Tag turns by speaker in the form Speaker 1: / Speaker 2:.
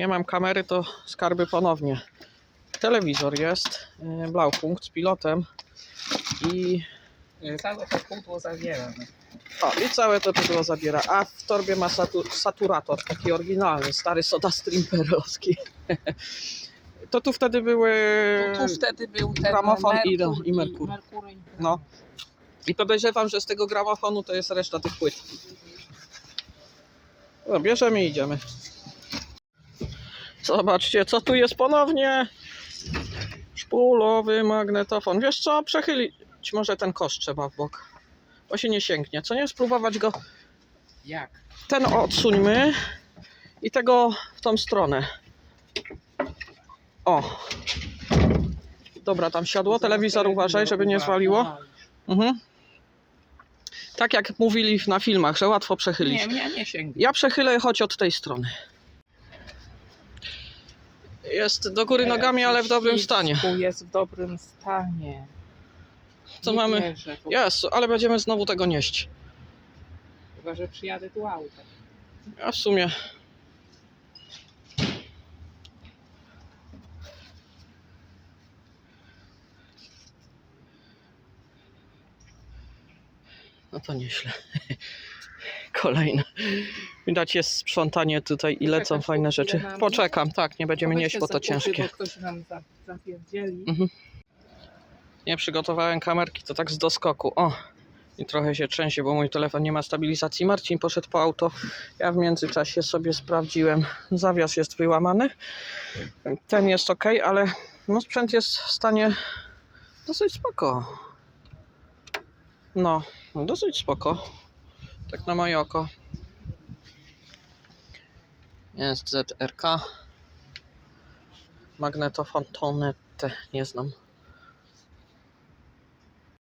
Speaker 1: nie mam kamery, to skarby ponownie. Telewizor jest, yy, Blaupunkt z pilotem i,
Speaker 2: Całe to pudło zawiera.
Speaker 1: o, i całe to pudło zabiera. A w torbie ma satu, saturator, taki oryginalny, stary soda stream perowski. To tu wtedy były...
Speaker 2: No tu wtedy był ten
Speaker 1: gramofon i-
Speaker 2: Merkur
Speaker 1: i Merkur.
Speaker 2: Merkury.
Speaker 1: No. I podejrzewam, że z tego gramofonu to jest reszta tych płyt. No, bierzemy i idziemy. Zobaczcie, co tu jest ponownie. Szpulowy magnetofon. Wiesz co, przechylić może ten kosz trzeba w bok. Bo się nie sięgnie. Co nie, spróbować go.
Speaker 2: Jak?
Speaker 1: Ten odsuńmy i tego w tą stronę. O. Dobra, tam siadło. Telewizor uważaj, żeby nie zwaliło. Mhm. Tak jak mówili na filmach, że łatwo przechylić.
Speaker 2: Nie, nie, nie sięgnie.
Speaker 1: Ja przechylę choć od tej strony. Jest do góry nogami, ale w dobrym stanie.
Speaker 2: Jest w dobrym stanie.
Speaker 1: Co
Speaker 2: Nie
Speaker 1: mamy?
Speaker 2: Wierzę, bo-
Speaker 1: Jest, ale będziemy znowu tego nieść.
Speaker 2: Chyba, że przyjadę tu autem.
Speaker 1: A w sumie. No to nieźle. Kolejne. Widać jest sprzątanie tutaj i lecą
Speaker 2: Poczekasz
Speaker 1: fajne rzeczy. Poczekam, tak, nie będziemy nieść, bo to ciężkie.
Speaker 2: Bo ktoś nam za- zapierdzieli.
Speaker 1: Mhm. Nie przygotowałem kamerki, to tak z doskoku. O! I trochę się trzęsie, bo mój telefon nie ma stabilizacji. Marcin poszedł po auto. Ja w międzyczasie sobie sprawdziłem. Zawias jest wyłamany. Ten jest ok, ale no sprzęt jest w stanie dosyć spoko. No dosyć spoko. Tak na moje oko. Jest ZRK. Magnetofon Tonette. Nie znam.